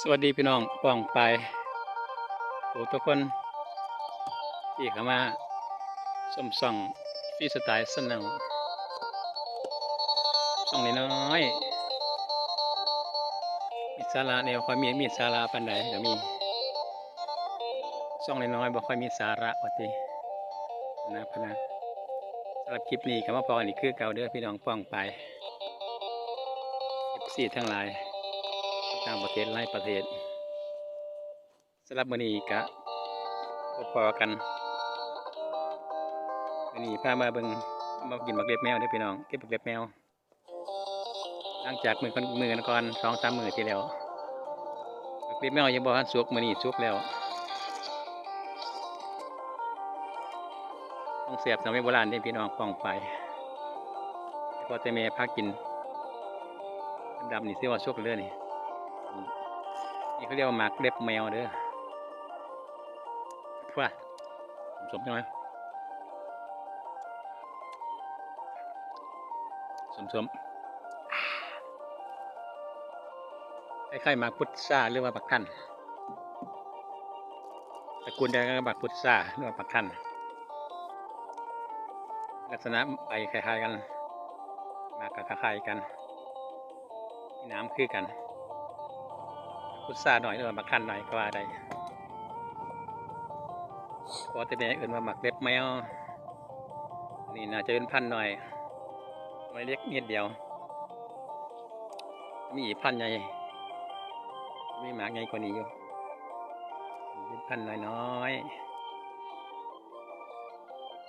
สวัสดีพี่น้องป้องไปทุกทุกคนที่เข้ามาชมส่องฟีสไตล์สนังส่องน้อย มีสาระแนวค่อยมีมีสาระปันใดก็มีส่องน้อยบ่ค่อยมีสาระว่าตินะพนะสำหรับคลิปนี้ก็มาพอนี่คือเก่าเด้อพี่น้องป้องไปสี่ทั้งหลาย ต่างประเทศหลายประเทศสำหรับมือนี้กะพอๆกันมือนี้พามาเบิงมากินบักเล็บแมวเด้พี่น้องเก็บบักเล็บแมว หลังจากมือก่อนมือกันก่อนสองสามมือที่แล้วบักเล็บแมวยังบ่ทันสุกมือนี้สุกแล้วต้องเสียบสมัยโบราณเด้พี่น้องป้องไปพอแต่แม่พากินดำๆนี่เสิว่าสุกเลยนี่ นี่เขาเรียกว่าหมากเล็บแมวเด้อว่าสมใช่ไหมสมสมคล้ายๆหมากพุทราหรือว่าบักทันตระกูลเดียวกันกับหมากพุทราหรือว่าบักทันลักษณะใบคล้ายๆกัน มากก็คล้ายๆกันมีน้ำคือกัน พุทราหน่อยหรือว่ามักคันหน่อยก็ว่าได้พราะแต่เนี่ยอื่นว่าหมักเล็บแมวนี่น่าจะเป็นพันหน่อยไม่เล็กนิดเดียว มีอีกพันใหญ่มีหมากใหญ่กว่านี้อยู่เป็นพันหน้อยๆ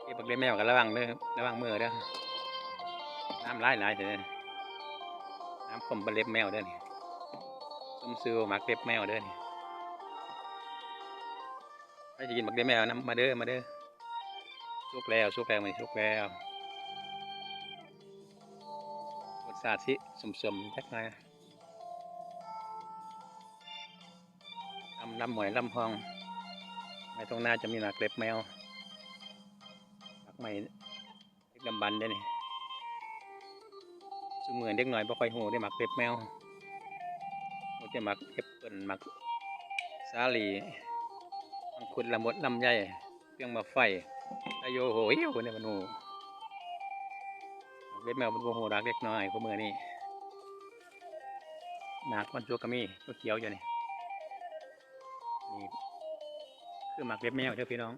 ที่บักเล็บแมวกันระวังเด้อระวังมือเด้อน้ำไหลายหลเด้อน้ำขมบักเล็บแมวเด้อนี่ ต้มซื้อหมักเล็บแมวเด้อนี่ใครจะกินหมักเล็บแมวนะมาเด้อมาเด้อสุกแล้วสุกแล้วมันสุกแล้วรสชาติสิสมๆจักหน่อยลำลำหมวยลำพองในตรงหน้าจะมีหมักเล็บแมวหมักใหม่เล็กดำบันเด้อนี่สมือนเด็กหน่อยบ่ค่อยหูได้หมักเล็บแมว มันจะหมักเอปเปิลหมักสาลีมังคุดละมดลำไยเพียงมาไฟตะโยโหยคนเนี่ยมันโหเล็บแมวมันโมโหรักเล็กน้อยพวกมือนี่หนักมันชัวกระมีก็เขียวอยู่นี่นี่คือหมักเล็บแมวเด้อพี่น้อง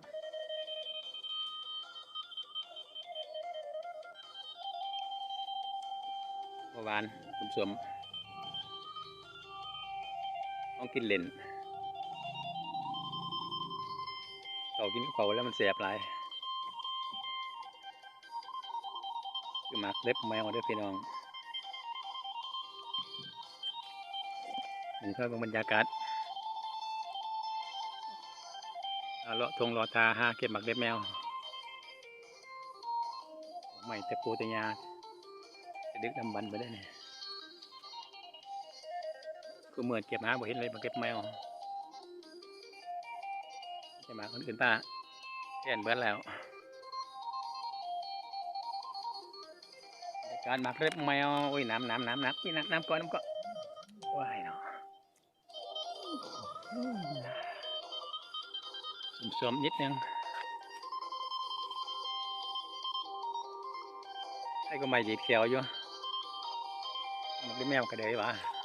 เมื่อวานผมสม ต้องกินเลนเขากินเขาแล้วมันเสียบหลายคือหมักเล็บแมวด้วยพี่น้องนี่ครับบรรยากาศเลาะทงเละทาหาเก็บหมักเล็บแมวไม่แต่ปูแต่ยาจะดึกดำบันไปได้เนี่ย คือเหมือนเก็บหาบ่เห็นเลยมาเก็บแมวเก็บหมาคนอื่นป้าแค่นเบิดแล้วการมักเล็บแมวโอ้ยน้ำน้ำน้ำน้ำน้ำน้ำก่อนน้ำก่อนว้ายเนาะสมๆนิดนึงให้ก็ไม่ดีเขียวอยู่มักเล็บแมวก็เลยวะ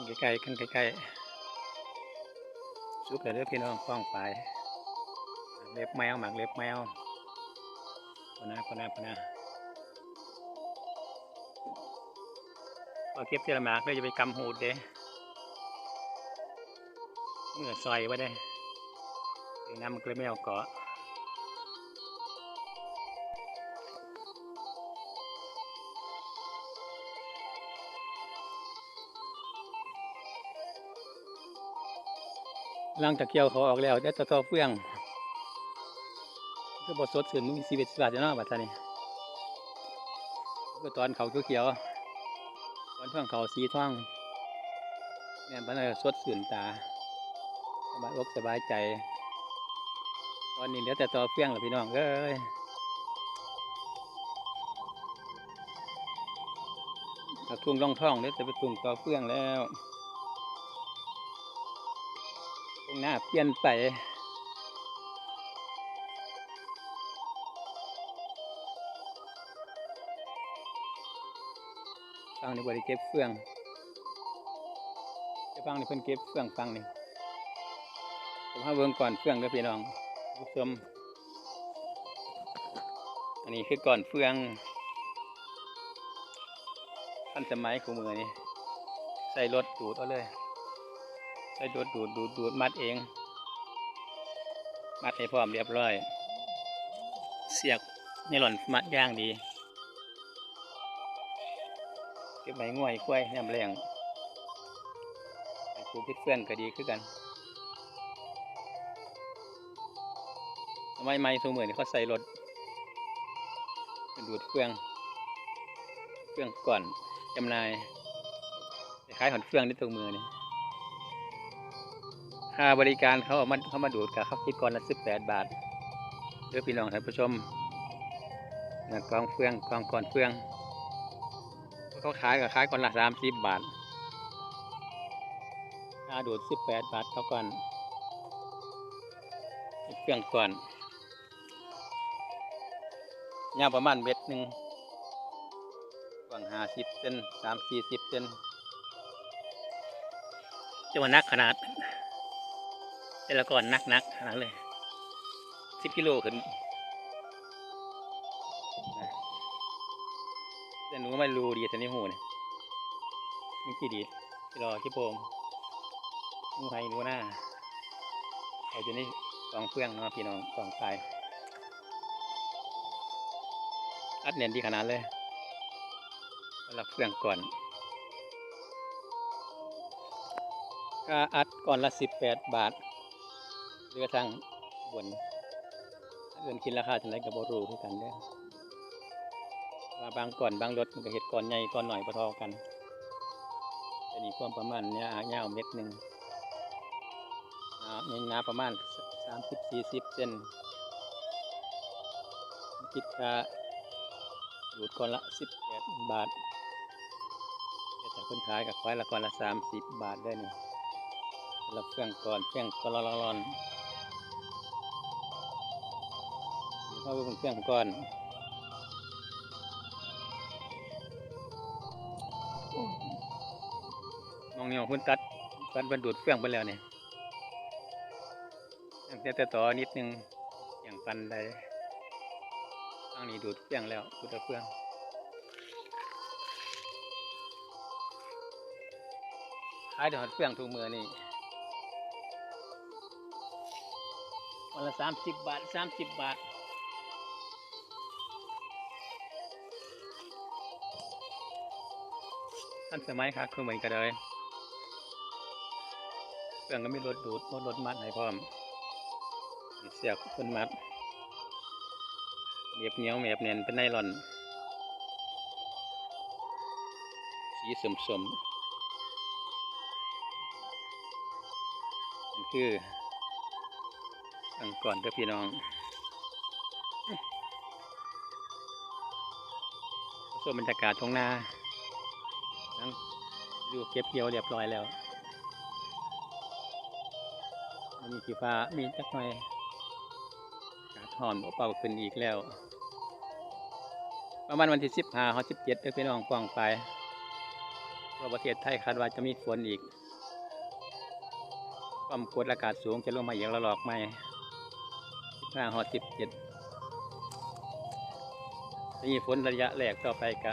มันใกล้ๆกันใกล้ๆซุปเลยเด้อพี่น้องฟ้องไปเล็บแมวหมักเล็บแมวพอนะพอนะพอนะพอเก็บเจละหมากเลยจะไปกำหูดเด้เมื่อซอยไว้ได้น้ำมันก็เลยไม่เอาเกาะ หลังจากเกียวเขาออกแล้วได้ตะตอเฟื่องก็บสดสื่นมีสีเวสบาทเนาะบัดซานี่ก็ตอนเขาเขียวๆตอนเฟื่องเขาสีท่องเนี่ยบัดนั้นก็สดสื่นตาสบายอกสบายใจ ตอนนี้เหลือแต่ตอเฟื่องแล้วพี่น้องเอ้ยทุ่งร่องท่องเดี๋ยวจะไปทุ่งตอเฟื่องแล้ว งหน้าเปลี่ยนไปฟังนี่บริเก็บเฟืองจะฟังนี่เพิ่นเก็บเฟืองฟังนี่จะมาเบิ่งก่อนเฟืองเด้อพี่น้องผู้ชมอันนี้คือก่อนเฟืองทันสมัยของมือนี่ใส่รถดูดเอาเลย ใส่ดูดดูดดูดมัดเอง มัดให้พร้อมเรียบร้อย เสียกในหล่อนมัดย่างดี เก็บใบง่วยกล้วยน้ำแรงไอ้ปลูกที่เพื่อนก็ดีคือกันสมัยใหม่สมือนี่เขาใส่รถดูดเฟืองเฟืองก่อนจำนายคล้ายหอนเฟืองในตัวมือนี่ ค่าบริการเขาเอามาเขามาดูดกับเขาคิดก่อนละสิบแปดบาทเด้อพี่น้องท่านผู้ชมนะกองเฟืองกองก่อนเฟืองเขาขายกับขายก่อนละสามสิบบาทค่าดูดสิบแปดบาทเขาก่อนเครื่องก่อนยาวประมาณเม็ดหนึ่งกว้างห้าสิบเซนสามสี่สิบเซนจะว่านักขนาด แต่ละก่อนนักนักๆขนาดเลยสิบกิโลขึ้นแต่หนูไม่รู้ดีแต่นี่หูเนี่ยมันกี่ดีที่รอที่โปมหนูไห้หนูหน้าเอาอยู่ในกองเฟื่องเนาะพี่น้องกองทรายอัดเนียนดีขนาดเลยหรับเฟื่องก่อนก็อัดก่อนละสิบแปดบาท เรือทางบนเอื่นคิดราคาเท่าไรกับบรูคือกันเด้อว่าบางก่อนบางรถมันก็เห็ดก่อนใหญ่ก่อนหน่อยพอกันแต่นี่ความประมาณเนี้ยยาเม็ดหนึ่งหนาเนาประมาณสามสิบสี่สิบเซนคิดค่าดูดก่อนละสิบแปดบาทแต่ถ้าคนขายกับควายละก่อนละสามสิบบาทได้นี่สำหรับเครื่องก่อนเครื่องก็ร้อน เข้าไปเครื่องก่อนมองเนี่ยคุณตัดตัดบรรดูดเฟื่องไปแล้วเนี่ยยังแต่ต่อนิดนึงอย่างปันใดทางนี้ดูดเฟื่องแล้วดูดแต่เฟื่องขายดอกเฟื่องทุกมือนี่วันละสามสิบบาทสามสิบบาท ทันสมัยครับคือเหมือนกันเลยเครื่องก็มีรถดูดรถรถมัดให้พร้อมีเสียบคนมัดเมียบเหนียวเมียบเนียนเป็นไนลอน สีสมสมมันคือตั้งก่อนเด้อพี่น้องส่วนบรรยากาศท้องนา ทั้งดูเก็บเกี่ยวเรียบร้อยแล้วมีสีฟ้ามีจักหน่อยอากาศหอนเป่าขึ้นอีกแล้ว ประมาณวันที่สิบห้าเขาสิบเจ็ดเด้อพี่น้องกวางไปทั่วประเทศไทยคาดว่าจะมีฝนอีกความกดอากาศสูงจะลงมาอีกระลอกใหม่สิบห้าหอสิบเจ็ดจะมีฝนระยะแรกต่อไปกะ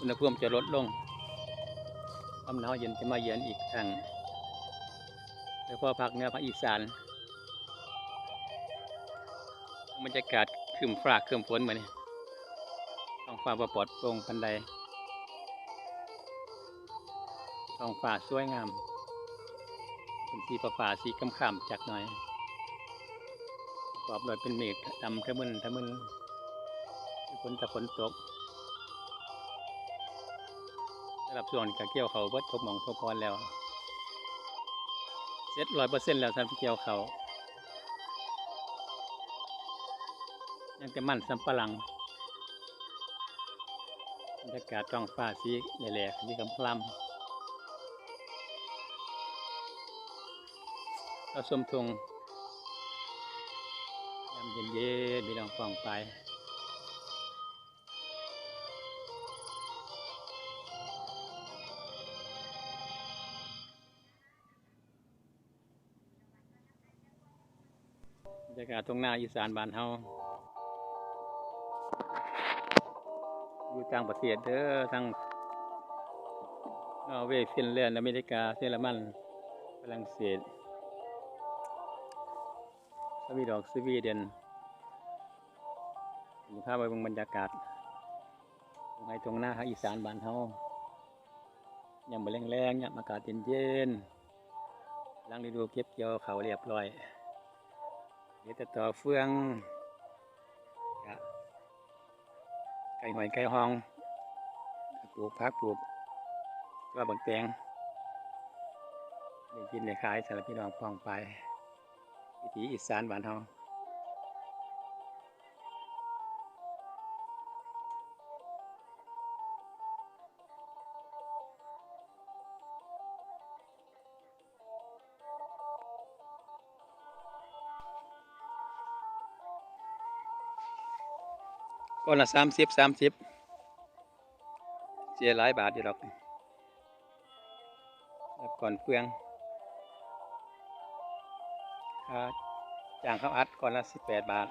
อุณหภูมิจะลดลง ความหนาวเย็นจะมาเยือนอีกครั้งแล้วก็ภาคเหนือภาคอีสานบรรยากาศครึมฟ้าครึมฝนเหมือนท้องฟ้าบ่ปลอดโปร่งพันใดท้องฟ้าสวยงามเป็นสีฟ้าสีคำๆจักหน่อยประกอบด้วยเป็นเมฆดำทะมึนทะมึนฝนแต่ฝนตก รับส่วนการเกี่ยวเขาเบิดทบหมองทบพรแล้วเสร็จร้อยเปอร์เซ็นต์แล้วท่านเกี่ยวเขายังแต่มั่นสำปะหลังบรรยากาศท้องฟ้าสีแหล่ๆสีกำพลำเราชมทงยามเย็นๆมีน้องฟองไป รรยากาศตรงหน้าอีสานบ้านเฮาอยู่ต่างประเทศเด้อทั้งนอร์เวย์ฟินแลนด์อเมริกาเยอรมันฝรั่งเศสสวีดอกสวีเดนมีภาพไปบิ่งบรรยากาศตรงไหนตรงหน้าอีสานบ้านเฮายามมื้อแรงๆยามอากาศเย็นๆหลังฤดูเก็บเกี่ยวเขาเรียบร้อย ดี๋ยวจะต่อเฟืองไก่หอยไก่หองปลูกพักปลูกก็บังแตงได้กินได้ขายสารพี่น้องพองไป วิถีอีสานบ้านเฮา ก้อนละสามสิบสามสิบเสียหลายบาทอยู่ดอกแล้วก่อนเฟืองค่าจ้างเขาอัดก่อนละสิบแปดบาท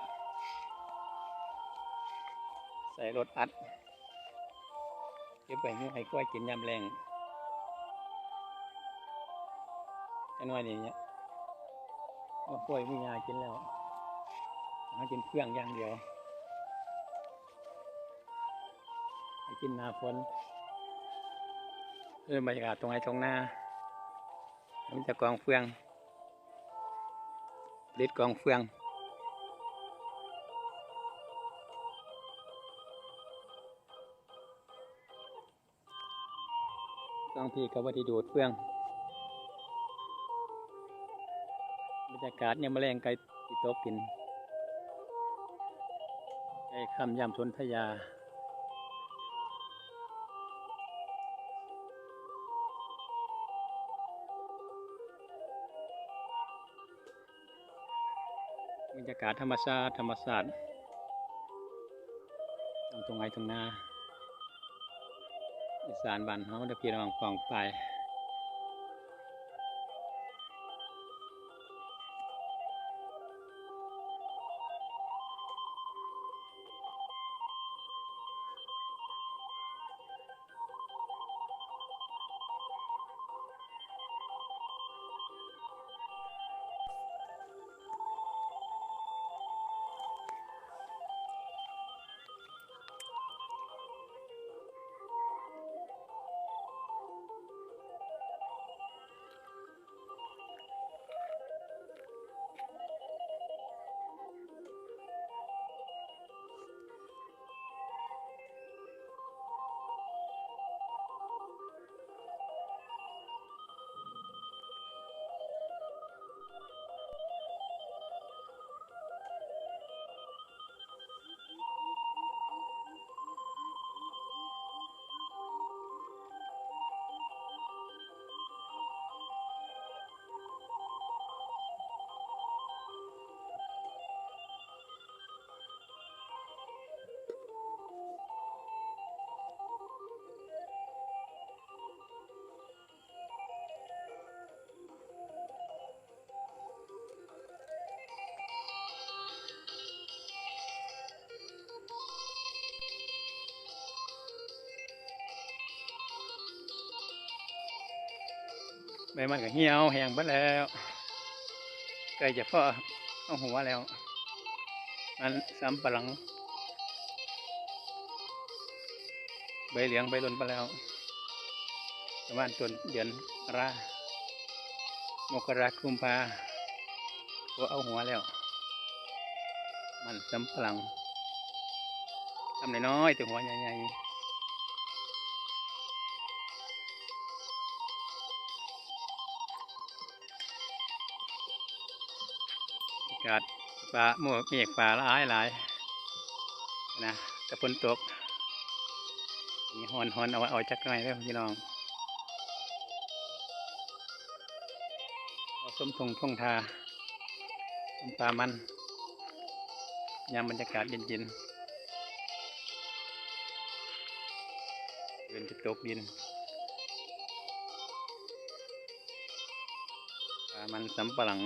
ใส่รถอัดเก็บไปให้ไอ้กล้วยกินยำแรงแค่น้อยนี่เนี่ยว่ากล้วยไม่ยากินแล้วหากินเครื่องอย่างเดียว กินหนาฝนเออบรรยากาศตรงไหนตรงหน้ามันจะกองเฟืองเด็ดกองเฟืองกองพี่กับวัตถุดูดเฟืองบรรยากาศยังมะแรงไก่ติโตกกินไก่คำยำชนทยา บรรยากาศธรรมชาติธรรมศาสตร์ตรงตรงไหนตรงหน้าอีสานบ้านเฮาเดี๋ยวพี่น้องฟองไป ใบมันก็เหี่ยวแห้งไปแล้วใกล้จะพอเอาหัวแล้ว มันสำปลัง ใบเหลืองใบหล่นไปแล้วประมาณต้นเดือนรามกราคุมภาก็เอาหัวแล้ว มันสำปลังทำน้อยๆแต่หัวใหญ่ๆ กาศฟ้าหมวกเมฆฟ้าหลายหลายนะแต่ฝนตกมีฮอนฮอนเอาเอาจักหน่อยเด้อพี่น้องเอาส้มทงทงทาส้มปลามันยามบรรยากาศเย็นๆเดินจะตกดินปลามันสำปะหลัง